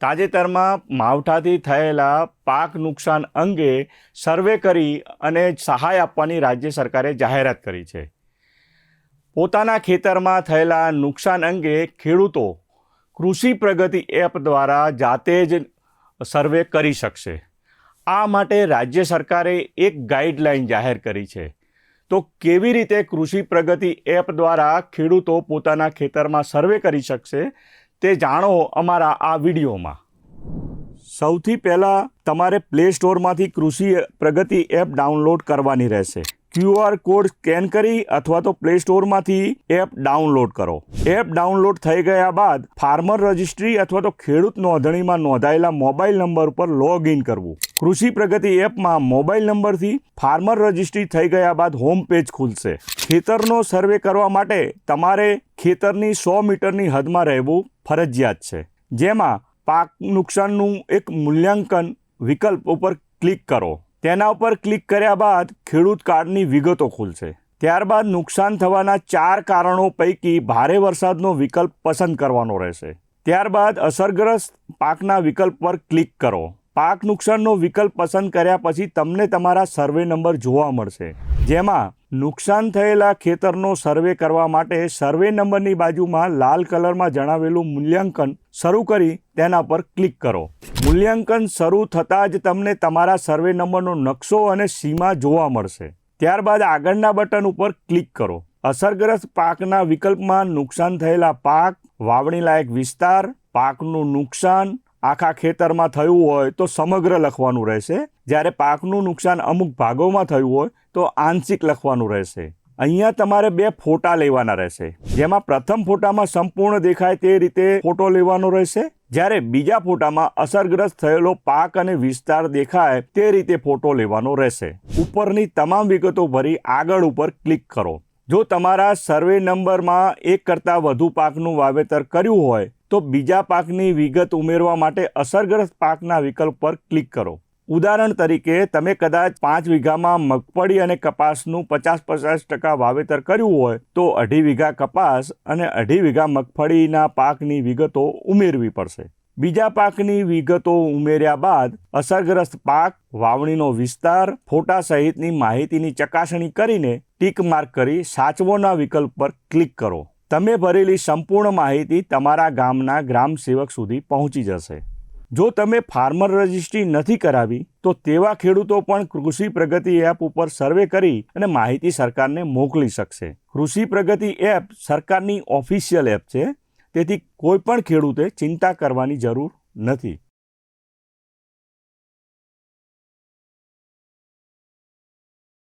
તાજેતરમાં માવઠાથી થયેલા પાક નુકસાન અંગે સર્વે કરી અને સહાય આપવાની રાજ્ય સરકારે જાહેરાત કરી છે. પોતાના ખેતરમાં થયેલા નુકસાન અંગે ખેડૂતો કૃષિ પ્રગતિ એપ દ્વારા જાતે જ સર્વે કરી શકશે. આ માટે રાજ્ય સરકારે એક ગાઈડલાઈન જાહેર કરી છે. તો કેવી રીતે કૃષિ પ્રગતિ એપ દ્વારા ખેડૂતો પોતાના ખેતરમાં સર્વે કરી શકશે? તે જાણો અમારા આ વિડીયોમાં. સૌથી પહેલાં તમારે પ્લે સ્ટોરમાંથી કૃષિ પ્રગતિ એપ ડાઉનલોડ કરવાની રહેશે. ક્યુઆર કોડ સ્કેન કરી અથવા તો પ્લે સ્ટોરમાંથી એપ ડાઉનલોડ કરો. એપ ડાઉનલોડ થઈ ગયા બાદ ફાર્મર રજિસ્ટ્રી અથવા તો ખેડૂત નોંધણીમાં નોંધાયેલા મોબાઈલ નંબર પર લોગ ઇન કરવું. કૃષિ પ્રગતિ એપમાં મોબાઈલ નંબરથી ફાર્મર રજિસ્ટ્રી થઈ ગયા બાદ હોમ પેજ ખુલશે. ખેતરનો સર્વે કરવા માટે તમારે ખેતરની સો મીટરની હદમાં રહેવું ફરજિયાત છે. જેમાં પાક નુકસાનનું એક મૂલ્યાંકન વિકલ્પ ઉપર ક્લિક કરો. તેના ઉપર ક્લિક કર્યા બાદ ખેડૂત કાર્ડની વિગતો ખુલશે. ત્યારબાદ નુકસાન થવાના ચાર કારણો પૈકી ભારે વરસાદનો વિકલ્પ પસંદ કરવાનો રહેશે. ત્યારબાદ અસરગ્રસ્ત પાકના વિકલ્પ પર ક્લિક કરો. પાક નુકસાનનો વિકલ્પ પસંદ કર્યા પછી તમને તમારા સર્વે નંબર જોવા મળશે. જેમાં નુકસાન થયેલા ખેતરનો સર્વે કરવા માટે સર્વે નંબરની બાજુમાં લાલ કલરમાં જણાવેલું મૂલ્યાંકન શરૂ કરી તેના પર ક્લિક કરો. મૂલ્યાંકન શરૂ થતાં જ તમને તમારા સર્વે નંબરનો નકશો અને સીમા જોવા મળશે. ત્યારબાદ આગળના બટન ઉપર ક્લિક કરો. અસરગ્રસ્ત પાકના વિકલ્પમાં નુકસાન થયેલા પાક વાવણી લાયક વિસ્તાર, પાકનું નુકસાન આખા ખેતરમાં થયું હોય તો સમગ્ર લખવાનું રહેશે. જ્યારે પાકનું નુકસાન અમુક ભાગોમાં થયું હોય તો આંશિક લખવાનું રહેશે. અહીંયા તમારે બે ફોટા લેવાના રહેશે. જેમાં પ્રથમ ફોટામાં સંપૂર્ણ દેખાય તે રીતે ફોટો લેવાનો રહેશે. જ્યારે બીજા ફોટામાં અસરગ્રસ્ત થયેલો પાક અને વિસ્તાર દેખાય તે રીતે ફોટો લેવાનો રહેશે. ઉપરની તમામ વિગતો ભરી આગળ ઉપર ક્લિક કરો. જો તમારા સર્વે નંબરમાં એક કરતાં વધુ પાકનું વાવેતર કર્યું હોય તો બીજા પાકની વિગત ઉમેરવા માટે અસરગ્રસ્ત પાકના વિકલ્પ પર ક્લિક કરો. ઉદાહરણ તરીકે, તમે કદાચ પાંચ વીઘામાં મગફળી અને કપાસનું પચાસ પચાસ ટકા વાવેતર કર્યું હોય, તો અઢી વીઘા કપાસ અને અઢી વીઘા મગફળીના પાકની વિગતો ઉમેરવી પડશે. બીજા પાકની વિગતો ઉમેર્યા બાદ, અસરગ્રસ્ત પાક, વાવણીનો વિસ્તાર, ફોટા સહિતની માહિતીની ચકાસણી કરીને ટીક માર્ક કરી સાચવોના વિકલ્પ પર ક્લિક કરો. તમે ભરેલી સંપૂર્ણ માહિતી તમારા ગામના ગ્રામ સેવક સુધી પહોંચી જશે. જો તમે ફાર્મર રજિસ્ટ્રી નથી કરાવી, તો તેવા ખેડૂતો પણ કૃષિ પ્રગતિ એપ ઉપર સર્વે કરી અને માહિતી સરકારને મોકલી શકશે. કૃષિ પ્રગતિ એપ સરકારની ઓફિશિયલ એપ છે, તેથી કોઈ પણ ખેડૂતે ચિંતા કરવાની જરૂર નથી.